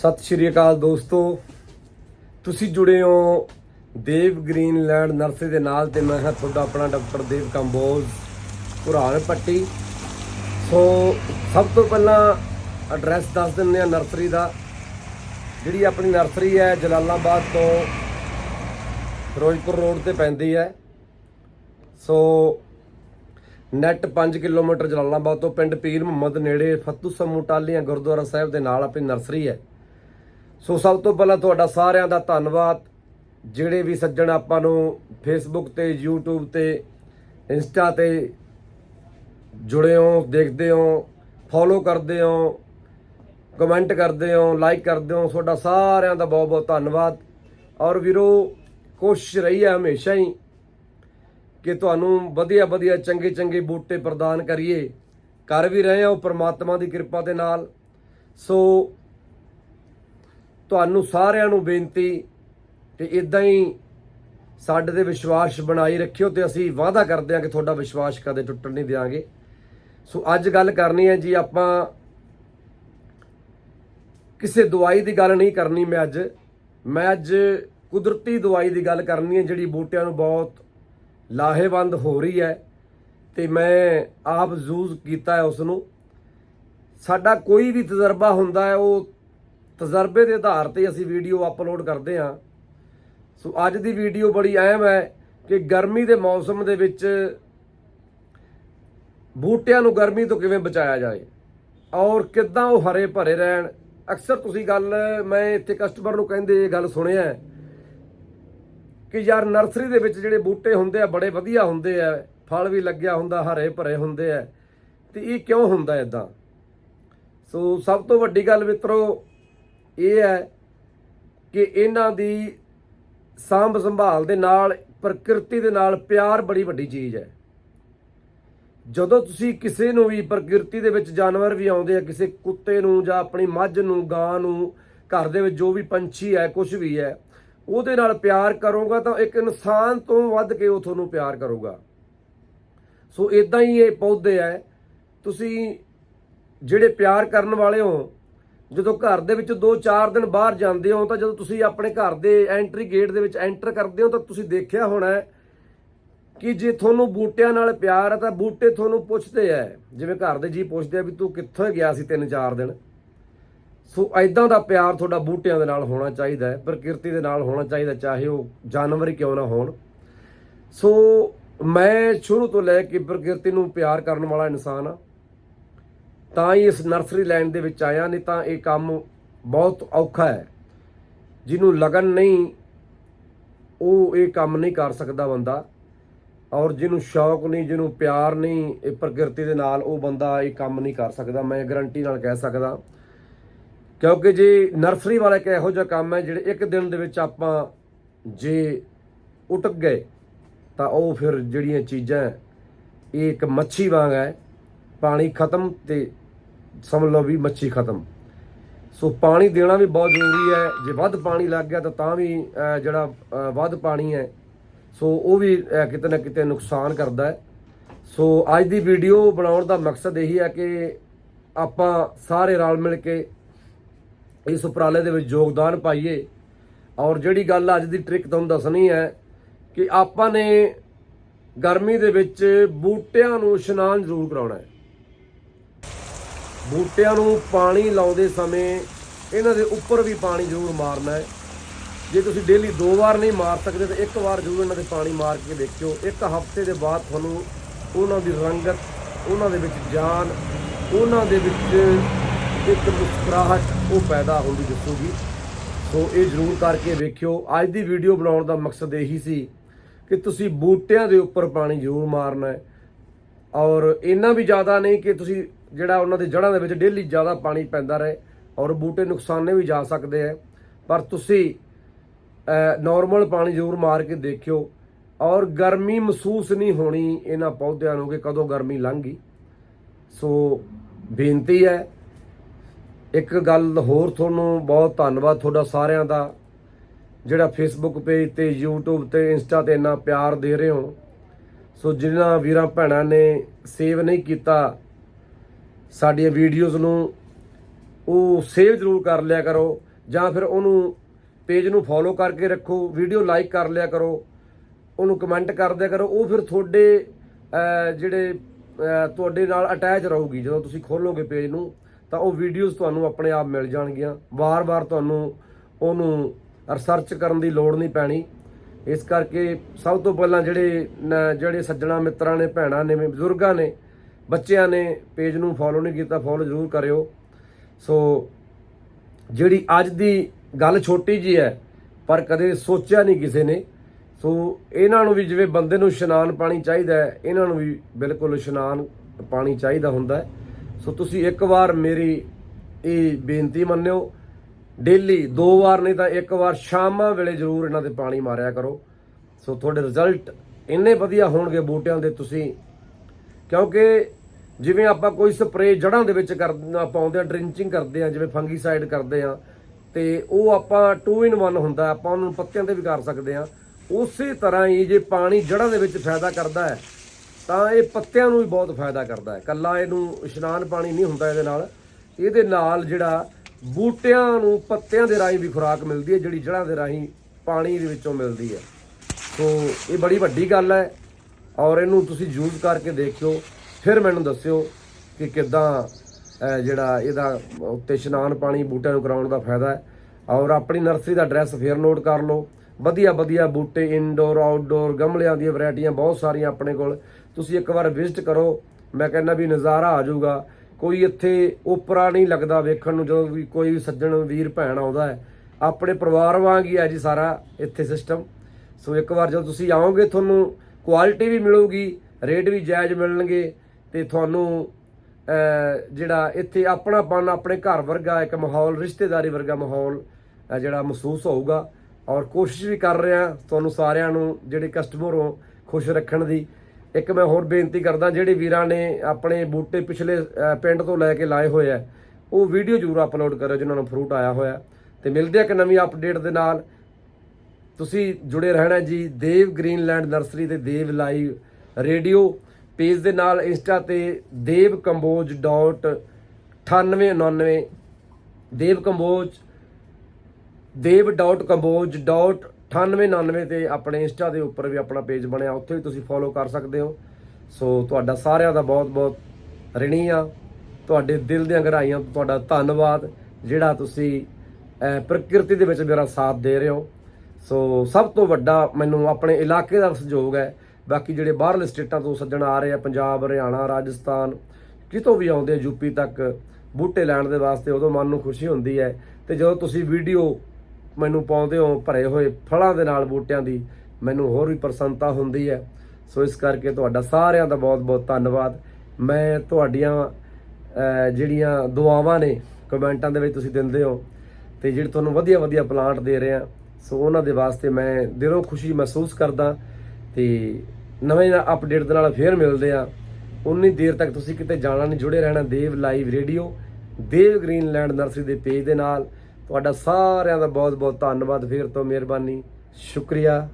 ਸਤਿ ਸ਼੍ਰੀ ਅਕਾਲ ਦੋਸਤੋ। ਤੁਸੀਂ ਜੁੜੇ ਹੋ ਦੇਵ ਗ੍ਰੀਨਲੈਂਡ ਨਰਸਰੀ ਦੇ ਨਾਲ ਤੇ ਮੈਂ ਹਾਂ ਤੁਹਾਡਾ ਆਪਣਾ ਡਾਕਟਰ ਦੇਵ ਕੰਬੋਜ ਪੁਰਾਣ ਪੱਟੀ। ਸੋ, ਸਭ ਤੋਂ ਪਹਿਲਾਂ ਐਡਰੈਸ ਦੱਸ ਦਿੰਦੇ ਆ ਨਰਸਰੀ ਦਾ। ਜਿਹੜੀ ਆਪਣੀ ਨਰਸਰੀ ਹੈ ਜਲਾਲਾਬਾਦ ਤੋਂ ਫਿਰੋਜ਼ਪੁਰ ਰੋਡ ਤੇ ਪੈਂਦੀ ਹੈ। ਸੋ ਨੈਟ 5 ਕਿਲੋਮੀਟਰ ਜਲਾਲਾਬਾਦ ਤੋਂ ਪਿੰਡ ਪੀਰ ਮੁਹੰਮਦ ਨੇੜੇ ਫੱਤੂ ਸਮੂ ਗੁਰਦੁਆਰਾ ਸਾਹਿਬ ਦੇ ਨਾਲ ਆਪਣੀ ਨਰਸਰੀ ਹੈ। ਸੋ ਸਭ ਤੋਂ ਪਹਿਲਾਂ ਤੁਹਾਡਾ ਸਾਰਿਆਂ ਦਾ ਧੰਨਵਾਦ। ਜਿਹੜੇ ਵੀ ਸੱਜਣ ਆਪਾਂ ਨੂੰ ਫੇਸਬੁੱਕ ਤੇ, YouTube ਤੇ ਇੰਸਟਾ ਤੇ ਜੁੜੇ ਹੋ, ਦੇਖਦੇ ਹੋ ਫੋਲੋ ਕਰਦੇ ਹੋ ਕਮੈਂਟ ਕਰਦੇ ਹੋ ਲਾਈਕ ਕਰਦੇ ਹੋ, ਤੁਹਾਡਾ ਸਾਰਿਆਂ ਦਾ ਬਹੁਤ ਬਹੁਤ ਧੰਨਵਾਦ। ਔਰ ਵੀਰੋ, ਕੋਸ਼ਿਸ਼ ਰਹੀ ਹੈ ਹਮੇਸ਼ਾ ਹੀ ਕਿ ਤੁਹਾਨੂੰ ਵਧੀਆ ਵਧੀਆ ਚੰਗੇ ਚੰਗੇ ਬੂਟੇ ਪ੍ਰਦਾਨ ਕਰੀਏ। ਕਰ ਵੀ ਰਹੇ ਹਾਂ ਉਹ ਪ੍ਰਮਾਤਮਾ ਦੀ ਕਿਰਪਾ ਦੇ ਨਾਲ। ਸੋ ਤੁਹਾਨੂੰ ਸਾਰਿਆਂ ਨੂੰ ਬੇਨਤੀ ਕਿ ਇਦਾਂ ਹੀ ਸਾਡੇ ਤੇ ਵਿਸ਼ਵਾਸ ਬਣਾਈ ਰੱਖਿਓ ਤੇ ਅਸੀਂ ਵਾਅਦਾ ਕਰਦੇ ਹਾਂ ਕਿ ਤੁਹਾਡਾ ਵਿਸ਼ਵਾਸ ਕਦੇ ਟੁੱਟਣ ਨਹੀਂ ਦਿਆਂਗੇ। ਸੋ ਅੱਜ ਗੱਲ ਕਰਨੀ ਹੈ ਜੀ ਆਪਾਂ ਕਿਸੇ ਦਵਾਈ ਦੀ ਗੱਲ ਨਹੀਂ ਕਰਨੀ ਮੈਂ ਅੱਜ। ਮੈਂ ਅੱਜ ਕੁਦਰਤੀ ਦਵਾਈ ਦੀ ਗੱਲ ਕਰਨੀ ਹੈ ਜਿਹੜੀ ਬੂਟਿਆਂ ਨੂੰ ਬਹੁਤ ਲਾਹੇਵੰਦ ਹੋ ਰਹੀ ਹੈ ਤੇ ਮੈਂ ਆਪ ਯੂਜ਼ ਕੀਤਾ ਹੈ ਉਸ ਨੂੰ ਸਾਡਾ ਕੋਈ ਵੀ ਤਜਰਬਾ ਹੁੰਦਾ ਹੈ ਉਹ ਤਜਰਬੇ ਦੇ ਆਧਾਰ ਤੇ ਅਸੀਂ ਵੀਡੀਓ ਅਪਲੋਡ ਕਰਦੇ ਹਾਂ। ਸੋ ਅੱਜ ਦੀ ਵੀਡੀਓ ਬੜੀ ਅਹਿਮ ਹੈ ਕਿ ਗਰਮੀ ਦੇ ਮੌਸਮ ਦੇ ਵਿੱਚ ਬੂਟਿਆਂ ਨੂੰ ਗਰਮੀ ਤੋਂ ਕਿਵੇਂ ਬਚਾਇਆ ਜਾਏ ਔਰ ਕਿੱਦਾਂ ਉਹ ਹਰੇ ਭਰੇ ਰਹਿਣ। ਅਕਸਰ ਤੁਸੀਂ ਗੱਲ, ਮੈਂ ਇੱਥੇ ਕਸਟਮਰ ਨੂੰ ਕਹਿੰਦੇ ਇਹ ਗੱਲ ਸੁਣਿਆ ਕਿ ਯਾਰ ਨਰਸਰੀ ਦੇ ਵਿੱਚ ਜਿਹੜੇ ਬੂਟੇ ਹੁੰਦੇ ਆ, ਬੜੇ ਵਧੀਆ ਹੁੰਦੇ ਆ, ਫਲ ਵੀ ਲੱਗਿਆ ਹੁੰਦਾ, ਹਰੇ ਭਰੇ ਹੁੰਦੇ ਆ, ਤੇ ਇਹ ਕਿਉਂ ਹੁੰਦਾ ਇਦਾਂ ਸੋ ਸਭ ਤੋਂ ਵੱਡੀ ਗੱਲ ਮਿੱਤਰੋ ਇਹ ਹੈ ਕਿ ਇਹਨਾਂ ਦੀ ਸਾਂਭ ਸੰਭਾਲ ਦੇ ਨਾਲ, ਪ੍ਰਕਿਰਤੀ ਦੇ ਨਾਲ ਪਿਆਰ ਬੜੀ ਵੱਡੀ ਚੀਜ਼ ਹੈ। ਜਦੋਂ ਤੁਸੀਂ ਕਿਸੇ ਨੂੰ ਵੀ ਪ੍ਰਕਿਰਤੀ ਦੇ ਵਿੱਚ ਜਾਨਵਰ ਵੀ ਆਉਂਦੇ ਆ, ਕਿਸੇ ਕੁੱਤੇ ਨੂੰ ਜਾਂ ਆਪਣੀ ਮੱਝ ਨੂੰ, ਗਾਂ ਨੂੰ, ਘਰ ਦੇ ਵਿੱਚ ਜੋ ਵੀ ਪੰਛੀ ਹੈ ਕੁਝ ਵੀ ਹੈ, ਉਹਦੇ ਨਾਲ ਪਿਆਰ ਕਰੋਗਾ ਤਾਂ ਇੱਕ ਇਨਸਾਨ ਤੋਂ ਵੱਧ ਕੇ ਉਹ ਤੁਹਾਨੂੰ ਪਿਆਰ ਕਰੂਗਾ। ਸੋ ਇਦਾਂ ਹੀ ਇਹ ਪੌਦੇ ਐ ਤੁਸੀਂ ਜਿਹੜੇ ਪਿਆਰ ਕਰਨ ਵਾਲੇ ਹੋ ਜਦੋਂ ਘਰ ਦੇ ਵਿੱਚ 2-4 ਦਿਨ ਬਾਹਰ ਜਾਂਦੇ ਹੋ ਤਾਂ ਜਦੋਂ ਤੁਸੀਂ ਆਪਣੇ ਘਰ ਦੇ ਐਂਟਰੀ ਗੇਟ ਦੇ ਵਿੱਚ ਐਂਟਰ ਕਰਦੇ ਹੋ ਤਾਂ ਤੁਸੀਂ ਦੇਖਿਆ ਹੋਣਾ ਕਿ ਜੇ ਤੁਹਾਨੂੰ ਬੂਟਿਆਂ ਨਾਲ ਪਿਆਰ ਹੈ ਤਾਂ ਬੂਟੇ ਤੁਹਾਨੂੰ ਪੁੱਛਦੇ ਐ ਜਿਵੇਂ ਘਰ ਦੇ ਜੀ ਪੁੱਛਦੇ ਆ ਵੀ ਤੂੰ ਕਿੱਥੇ ਗਿਆ ਸੀ 3-4 ਦਿਨ? ਸੋ ਐਦਾਂ ਦਾ ਪਿਆਰ ਤੁਹਾਡਾ ਬੂਟਿਆਂ ਦੇ ਨਾਲ ਹੋਣਾ ਚਾਹੀਦਾ ਹੈ, ਪ੍ਰਕਿਰਤੀ ਦੇ ਨਾਲ ਹੋਣਾ ਚਾਹੀਦਾ, ਚਾਹੇ ਉਹ ਜਾਨਵਰ ਹੀ ਕਿਉਂ ਨਾ ਹੋਣ। ਸੋ ਮੈਂ ਸ਼ੁਰੂ ਤੋਂ ਲੈ ਕੇ ਪ੍ਰਕਿਰਤੀ ਨੂੰ ਪਿਆਰ ਕਰਨ ਵਾਲਾ ਇਨਸਾਨ ਆ ਤਾਂ ਹੀ ਇਸ ਨਰਸਰੀ ਲਾਈਨ ਦੇ ਵਿੱਚ ਆਇਆ, ਨਹੀਂ ਤਾਂ ਇਹ ਕੰਮ ਬਹੁਤ ਔਖਾ ਹੈ। ਜਿਹਨੂੰ ਲਗਨ ਨਹੀਂ, ਉਹ ਇਹ ਕੰਮ ਨਹੀਂ ਕਰ ਸਕਦਾ ਬੰਦਾ। ਔਰ ਜਿਹਨੂੰ ਸ਼ੌਕ ਨਹੀਂ, ਜਿਹਨੂੰ ਪਿਆਰ ਨਹੀਂ, ਇਹ ਪ੍ਰਕਿਰਤੀ ਦੇ ਨਾਲ ਉਹ ਬੰਦਾ ਇਹ ਕੰਮ ਨਹੀਂ ਕਰ ਸਕਦਾ, ਮੈਂ ਗਰੰਟੀ ਨਾਲ ਕਹਿ ਸਕਦਾ। ਕਿਉਂਕਿ ਜੇ ਨਰਸਰੀ ਵਾਲਾ ਇੱਕ ਇਹੋ ਜਿਹਾ ਕੰਮ ਹੈ, ਜਿਹੜੇ ਇੱਕ ਦਿਨ ਦੇ ਵਿੱਚ ਆਪਾਂ ਜੇ ਉਟਕ ਗਏ, ਤਾਂ ਉਹ ਫਿਰ ਜਿਹੜੀਆਂ ਚੀਜ਼ਾਂ, ਇਹ ਇੱਕ ਮੱਛੀ ਵਾਂਗ ਹੈ। ਪਾਣੀ ਖਤਮ ਤੇ ਸਮਝ ਲਓ ਵੀ ਮੱਛੀ ਖਤਮ। ਸੋ ਪਾਣੀ ਦੇਣਾ ਵੀ ਬਹੁਤ ਜ਼ਰੂਰੀ ਹੈ। ਜੇ ਵੱਧ ਪਾਣੀ ਲੱਗ ਗਿਆ ਤਾਂ ਤਾਂ ਵੀ ਜਿਹੜਾ ਵੱਧ ਪਾਣੀ ਹੈ। ਸੋ ਉਹ ਵੀ ਕਿਤੇ ਨਾ ਕਿਤੇ ਨੁਕਸਾਨ ਕਰਦਾ ਹੈ। ਸੋ ਅੱਜ ਦੀ ਵੀਡੀਓ ਬਣਾਉਣ ਦਾ ਮਕਸਦ ਇਹੀ ਹੈ ਕਿ ਆਪਾਂ ਸਾਰੇ ਰਲ ਮਿਲ ਕੇ ਇਸ ਉਪਰਾਲੇ ਦੇ ਵਿੱਚ ਯੋਗਦਾਨ ਪਾਈਏ। ਔਰ ਜਿਹੜੀ ਗੱਲ ਅੱਜ ਦੀ ਟ੍ਰਿਕ ਤੁਹਾਨੂੰ ਦੱਸਣੀ ਹੈ ਕਿ ਆਪਾਂ ਨੇ ਗਰਮੀ ਦੇ ਵਿੱਚ ਬੂਟਿਆਂ ਨੂੰ ਇਸ਼ਨਾਨ ਜ਼ਰੂਰ ਕਰਾਉਣਾ ਹੈ। ਬੂਟਿਆਂ ਨੂੰ ਪਾਣੀ ਲਾਉਂਦੇ ਸਮੇਂ ਇਹਨਾਂ ਦੇ ਉੱਪਰ ਵੀ ਪਾਣੀ ਜ਼ਰੂਰ ਮਾਰਨਾ ਹੈ। ਜੇ ਤੁਸੀਂ ਡੇਲੀ ਦੋ ਵਾਰ ਨਹੀਂ ਮਾਰ ਸਕਦੇ ਤਾਂ ਇੱਕ ਵਾਰ ਜ਼ਰੂਰ ਇਹਨਾਂ ਦੇ ਪਾਣੀ ਮਾਰ ਕੇ ਦੇਖਿਓ। ਇੱਕ ਹਫ਼ਤੇ ਦੇ ਬਾਅਦ ਤੁਹਾਨੂੰ ਉਹਨਾਂ ਦੀ ਰੰਗਤ, ਉਹਨਾਂ ਦੇ ਵਿੱਚ ਜਾਨ, ਉਹਨਾਂ ਦੇ ਵਿੱਚ ਇੱਕ ਮੁਸਕਰਾਹਟ ਉਹ ਪੈਦਾ ਹੁੰਦੀ ਦਿਸੂਗੀ। ਸੋ ਇਹ ਜ਼ਰੂਰ ਕਰਕੇ ਵੇਖਿਓ। ਅੱਜ ਦੀ ਵੀਡੀਓ ਬਣਾਉਣ ਦਾ ਮਕਸਦ ਇਹੀ ਸੀ ਕਿ ਤੁਸੀਂ ਬੂਟਿਆਂ ਦੇ ਉੱਪਰ ਪਾਣੀ ਜ਼ਰੂਰ ਮਾਰਨਾ ਹੈ। ਔਰ ਇੰਨਾ ਵੀ ਜ਼ਿਆਦਾ ਨਹੀਂ ਕਿ ਤੁਸੀਂ ਜਿਹੜਾ ਉਹਨਾਂ ਦੇ ਜੜ੍ਹਾਂ ਦੇ ਵਿੱਚ ਡੇਲੀ ਜ਼ਿਆਦਾ ਪਾਣੀ ਪੈਂਦਾ ਰਹੇ ਔਰ ਬੂਟੇ ਨੁਕਸਾਨੇ ਵੀ ਜਾ ਸਕਦੇ ਆ ਪਰ ਤੁਸੀਂ ਨਾਰਮਲ ਪਾਣੀ ਜ਼ਰੂਰ ਮਾਰ ਕੇ ਦੇਖਿਓ ਔਰ ਗਰਮੀ ਮਹਿਸੂਸ ਨਹੀਂ ਹੋਣੀ ਇਹਨਾਂ ਪੌਦਿਆਂ ਨੂੰ ਕਿ ਕਦੋਂ ਗਰਮੀ ਲੰਘ। ਗਈ ਸੋ ਬੇਨਤੀ ਹੈ, ਇੱਕ ਗੱਲ ਹੋਰ ਤੁਹਾਨੂੰ ਬਹੁਤ ਧੰਨਵਾਦ ਤੁਹਾਡਾ ਸਾਰਿਆਂ ਦਾ। ਜਿਹੜਾ ਫੇਸਬੁੱਕ ਪੇਜ ਤੇ, YouTube ਤੇ ਇੰਸਟਾ ਤੇ ਇੰਨਾ ਪਿਆਰ ਦੇ ਰਹੇ ਹੋ। ਸੋ ਜਿਨ੍ਹਾਂ ਵੀਰਾਂ ਭੈਣਾਂ ਨੇ ਸੇਵ ਨਹੀਂ ਕੀਤਾ ਸਾਡੀਆਂ ਵੀਡੀਓਜ਼ ਨੂੰ ਉਹ ਸੇਵ ਜ਼ਰੂਰ ਕਰ ਲਿਆ ਕਰੋ ਜਾਂ ਫਿਰ ਉਹਨੂੰ ਪੇਜ ਨੂੰ ਫੋਲੋ ਕਰਕੇ ਰੱਖੋ ਵੀਡੀਓ ਲਾਈਕ ਕਰ ਲਿਆ ਕਰੋ, ਉਹਨੂੰ ਕਮੈਂਟ ਕਰ ਦਿਆ ਕਰੋ, ਉਹ ਫਿਰ ਤੁਹਾਡੇ ਜਿਹੜੇ ਤੁਹਾਡੇ ਨਾਲ ਅਟੈਚ ਰਹੂਗੀ। ਜਦੋਂ ਤੁਸੀਂ ਖੋਲੋਗੇ ਪੇਜ ਨੂੰ, ਤਾਂ ਉਹ ਵੀਡੀਓਜ਼ ਤੁਹਾਨੂੰ ਆਪਣੇ ਆਪ ਮਿਲ ਜਾਣਗੀਆਂ। ਵਾਰ-ਵਾਰ ਤੁਹਾਨੂੰ ਉਹਨੂੰ ਰਿਸਰਚ ਕਰਨ ਦੀ ਲੋੜ ਨਹੀਂ ਪੈਣੀ। ਇਸ ਕਰਕੇ ਸਭ ਤੋਂ ਪਹਿਲਾਂ ਜਿਹੜੇ ਜਿਹੜੇ ਸੱਜਣਾ ਮਿੱਤਰਾਂ ਨੇ, ਭੈਣਾਂ ਨੇ, ਬਜ਼ੁਰਗਾਂ ਨੇ ਬੱਚਿਆਂ ਨੇ ਪੇਜ ਨੂੰ ਫੋਲੋ ਨਹੀਂ ਕੀਤਾ ਫੋਲੋ ਜ਼ਰੂਰ ਕਰਿਓ। ਸੋ ਜਿਹੜੀ ਅੱਜ ਦੀ ਗੱਲ ਛੋਟੀ ਜੀ ਹੈ, ਪਰ ਕਦੇ ਸੋਚਿਆ ਨਹੀਂ ਕਿਸੇ ਨੇ। ਸੋ ਇਹਨਾਂ ਨੂੰ ਵੀ ਜਿਵੇਂ ਬੰਦੇ ਨੂੰ ਇਸ਼ਨਾਨ ਪਾਣੀ ਚਾਹੀਦਾ ਹੈ, ਇਹਨਾਂ ਨੂੰ ਵੀ ਬਿਲਕੁਲ ਇਸ਼ਨਾਨ ਪਾਣੀ ਚਾਹੀਦਾ ਹੁੰਦਾ ਹੈ। ਸੋ ਤੁਸੀਂ ਇੱਕ ਵਾਰ ਮੇਰੀ ਇਹ ਬੇਨਤੀ ਮੰਨਿਓ, ਡੇਲੀ ਦੋ ਵਾਰ ਨਹੀਂ ਤਾਂ ਇੱਕ ਵਾਰ ਸ਼ਾਮਾਂ ਵੇਲੇ ਜ਼ਰੂਰ ਇਹਨਾਂ ਤੇ ਪਾਣੀ ਮਾਰਿਆ ਕਰੋ। ਸੋ ਤੁਹਾਡੇ ਰਿਜ਼ਲਟ ਇੰਨੇ ਵਧੀਆ ਹੋਣਗੇ ਬੂਟਿਆਂ ਦੇ ਤੁਸੀਂ, ਕਿਉਂਕਿ ਜਿਵੇਂ ਆਪਾਂ ਕੋਈ ਸਪਰੇਅ ਜੜਾਂ ਦੇ ਵਿੱਚ ਕਰਨਾ ਪਾਉਂਦੇ ਆ ਡ੍ਰਿੰਚਿੰਗ ਕਰਦੇ ਆ ਜਿਵੇਂ ਫੰਗੀਸਾਈਡ ਕਰਦੇ ਆ ਤੇ ਉਹ ਆਪਾਂ 2 ਇਨ 1 ਹੁੰਦਾ, ਆਪਾਂ ਉਹਨੂੰ ਪੱਤਿਆਂ ਤੇ ਵੀ ਕਰ ਸਕਦੇ ਆ ਉਸੇ ਤਰ੍ਹਾਂ ਹੀ ਜੇ ਪਾਣੀ ਜੜਾਂ ਦੇ ਵਿੱਚ ਫਾਇਦਾ ਕਰਦਾ ਹੈ, ਤਾਂ ਇਹ ਪੱਤਿਆਂ ਨੂੰ ਵੀ ਬਹੁਤ ਫਾਇਦਾ ਕਰਦਾ ਹੈ। ਕੱਲਾ ਇਹਨੂੰ ਇਸ਼ਨਾਨ ਪਾਣੀ ਨਹੀਂ ਹੁੰਦਾ ਇਹਦੇ ਨਾਲ। ਇਹਦੇ ਨਾਲ ਜਿਹੜਾ ਬੂਟਿਆਂ ਨੂੰ ਪੱਤਿਆਂ ਦੇ ਰਾਹੀਂ ਵੀ ਖੁਰਾਕ ਮਿਲਦੀ ਹੈ, ਜਿਹੜੀ ਜੜਾਂ ਦੇ ਰਾਹੀਂ ਪਾਣੀ ਦੇ ਵਿੱਚੋਂ ਮਿਲਦੀ ਹੈ। ਸੋ ਇਹ ਬੜੀ ਵੱਡੀ ਗੱਲ ਹੈ ਔਰ ਇਹਨੂੰ ਤੁਸੀਂ ਯੂਜ਼ ਕਰਕੇ ਦੇਖਿਓ। ਫਿਰ ਮੈਨੂੰ ਦੱਸਿਓ ਕਿ ਕਿੱਦਾਂ ਜਿਹੜਾ ਇਹਦਾ ਉੱਤੇ ਇਸ਼ਨਾਨ ਪਾਣੀ ਬੂਟਿਆਂ ਨੂੰ ਕਰਾਉਣ ਦਾ ਫਾਇਦਾ ਹੈ। ਔਰ ਆਪਣੀ ਨਰਸਰੀ ਦਾ ਐਡਰੈਸ ਫੇਰ ਨੋਟ ਕਰ ਲਓ। ਵਧੀਆ ਵਧੀਆ ਬੂਟੇ ਇਨਡੋਰ ਆਊਟਡੋਰ ਗਮਲਿਆਂ ਦੀਆਂ ਵੈਰਾਈਟੀਆਂ ਬਹੁਤ ਸਾਰੀਆਂ ਆਪਣੇ ਕੋਲ। ਤੁਸੀਂ ਇੱਕ ਵਾਰ ਵਿਜ਼ਿਟ ਕਰੋ। ਮੈਂ ਕਹਿੰਦਾ ਵੀ ਨਜ਼ਾਰਾ ਆ ਜਾਊਗਾ। ਕੋਈ ਇੱਥੇ ਓਪਰਾ ਨਹੀਂ ਲੱਗਦਾ ਵੇਖਣ ਨੂੰ, ਜਦੋਂ ਵੀ ਕੋਈ ਵੀ ਸੱਜਣ ਵੀਰ, ਭੈਣ ਆਉਂਦਾ ਹੈ। ਆਪਣੇ ਪਰਿਵਾਰ ਵਾਂਗ ਹੀ ਹੈ ਜੀ ਸਾਰਾ ਇੱਥੇ ਸਿਸਟਮ ਸੋ ਇੱਕ ਵਾਰ ਜਦੋਂ ਤੁਸੀਂ ਆਓਗੇ, ਤੁਹਾਨੂੰ ਕੁਆਲਿਟੀ ਵੀ ਮਿਲੂਗੀ ਰੇਟ ਵੀ ਜਾਇਜ਼ ਮਿਲਣਗੇ। ਤੇ ਤੁਹਾਨੂੰ ਜਿਹੜਾ ਇੱਥੇ ਆਪਣਾਪਨ, ਆਪਣੇ ਘਰ ਵਰਗਾ, ਇੱਕ ਮਾਹੌਲ, ਰਿਸ਼ਤੇਦਾਰੀ ਵਰਗਾ ਮਾਹੌਲ ਜਿਹੜਾ ਮਹਿਸੂਸ ਹੋਊਗਾ। ਔਰ ਕੋਸ਼ਿਸ਼ ਵੀ ਕਰ ਰਿਹਾ ਤੁਹਾਨੂੰ ਸਾਰਿਆਂ ਨੂੰ, ਜਿਹੜੇ ਕਸਟਮਰ ਹੋ ਖੁਸ਼ ਰੱਖਣ ਦੀ। ਇੱਕ ਮੈਂ ਹੋਰ ਬੇਨਤੀ ਕਰਦਾ, ਜਿਹੜੇ ਵੀਰਾਂ ਨੇ ਆਪਣੇ ਬੂਟੇ ਪਿਛਲੇ ਪਿੰਡ ਤੋਂ ਲੈ ਕੇ ਲਾਏ ਹੋਏ ਆ, ਉਹ ਵੀਡੀਓ ਜ਼ਰੂਰ ਅਪਲੋਡ ਕਰਿਓ, ਜਿਨ੍ਹਾਂ ਨੂੰ ਫਰੂਟ ਆਇਆ ਹੋਇਆ। ਤੇ ਮਿਲਦੇ ਆ ਇੱਕ ਨਵੀਂ ਅਪਡੇਟ ਦੇ ਨਾਲ। ਤੁਸੀਂ ਜੁੜੇ ਰਹਿਣਾ ਜੀ, ਦੇਵ ਗ੍ਰੀਨਲੈਂਡ ਨਰਸਰੀ ਤੇ ਦੇਵ ਲਾਈਵ ਰੇਡੀਓ। ਪੇਜ ਦੇ ਨਾਲ ਇੰਸਟਾ ਤੇ Dev Kamboj dot 9899 Dev Kamboj Dev dot Kamboj dot 9899 ਤੇ ਆਪਣੇ ਇੰਸਟਾ ਦੇ ਉੱਪਰ ਵੀ ਆਪਣਾ ਪੇਜ ਬਣਿਆ। ਉੱਥੇ ਵੀ ਤੁਸੀਂ ਫੋਲੋ ਕਰ ਸਕਦੇ ਹੋ। ਸੋ ਤੁਹਾਡਾ ਸਾਰਿਆਂ ਦਾ ਬਹੁਤ ਬਹੁਤ ਰਿਣੀ ਆ। ਤੁਹਾਡੇ ਦਿਲ ਦੀਆਂ ਗਹਿਰਾਈਆਂ ਤੋਂ ਤੁਹਾਡਾ ਧੰਨਵਾਦ, ਜਿਹੜਾ ਤੁਸੀਂ ਪ੍ਰਕਿਰਤੀ ਦੇ ਵਿੱਚ ਮੇਰਾ ਸਾਥ ਦੇ ਰਹੇ ਹੋ। ਸੋ ਸਭ ਤੋਂ ਵੱਡਾ ਮੈਨੂੰ ਆਪਣੇ ਇਲਾਕੇ ਦਾ ਸਹਿਯੋਗ ਹੈ। ਬਾਕੀ ਜਿਹੜੇ ਬਾਹਰਲੇ ਸਟੇਟਾਂ ਤੋਂ ਸੱਜਣ ਆ ਰਹੇ ਆ, ਪੰਜਾਬ, ਹਰਿਆਣਾ, ਰਾਜਸਥਾਨ ਕਿਤੋਂ ਵੀ ਆਉਂਦੇ ਆ, ਯੂਪੀ ਤੱਕ, ਬੂਟੇ ਲੈਣ ਦੇ ਵਾਸਤੇ ਉਦੋਂ ਮਨ ਨੂੰ ਖੁਸ਼ੀ ਹੁੰਦੀ ਹੈ ਤੇ ਜਦੋਂ ਤੁਸੀਂ ਵੀਡੀਓ ਮੈਨੂੰ ਪਾਉਂਦੇ ਹੋ ਭਰੇ ਹੋਏ ਫਲਾਂ ਦੇ ਨਾਲ ਬੂਟਿਆਂ ਦੀ, ਮੈਨੂੰ ਹੋਰ ਵੀ ਪ੍ਰਸੰਨਤਾ ਹੁੰਦੀ ਹੈ। ਸੋ ਇਸ ਕਰਕੇ ਤੁਹਾਡਾ ਸਾਰਿਆਂ ਦਾ ਬਹੁਤ-ਬਹੁਤ ਧੰਨਵਾਦ। ਮੈਂ ਤੁਹਾਡੀਆਂ ਜਿਹੜੀਆਂ ਦੁਆਵਾਂ ਨੇ ਕਮੈਂਟਾਂ ਦੇ ਵਿੱਚ ਤੁਸੀਂ ਦਿੰਦੇ ਹੋ ਤੇ ਜਿਹੜੇ ਤੁਹਾਨੂੰ ਵਧੀਆ-ਵਧੀਆ ਪਲਾਂਟ ਦੇ ਰਹੇ ਆ, ਸੋ ਉਹਨਾਂ ਦੇ ਵਾਸਤੇ ਮੈਂ ਦਿਲੋਂ ਖੁਸ਼ੀ ਮਹਿਸੂਸ ਕਰਦਾ। ਤੇ ਨਵੇਂ ਅਪਡੇਟ ਦੇ ਨਾਲ ਫੇਰ ਮਿਲਦੇ ਆ। ਉਨੀ ਦੇਰ ਤੱਕ ਤੁਸੀਂ ਕਿਤੇ ਜਾਣਾ ਨਹੀਂ, ਜੁੜੇ ਰਹਿਣਾ Dev live radio, Dev Greenland nursery ਦੇ ਪੇਜ ਦੇ ਨਾਲ। ਤੁਹਾਡਾ ਸਾਰਿਆਂ ਦਾ ਬਹੁਤ ਬਹੁਤ ਧੰਨਵਾਦ, ਫੇਰ ਤੋਂ ਮਿਹਰਬਾਨੀ, ਸ਼ੁਕਰੀਆ।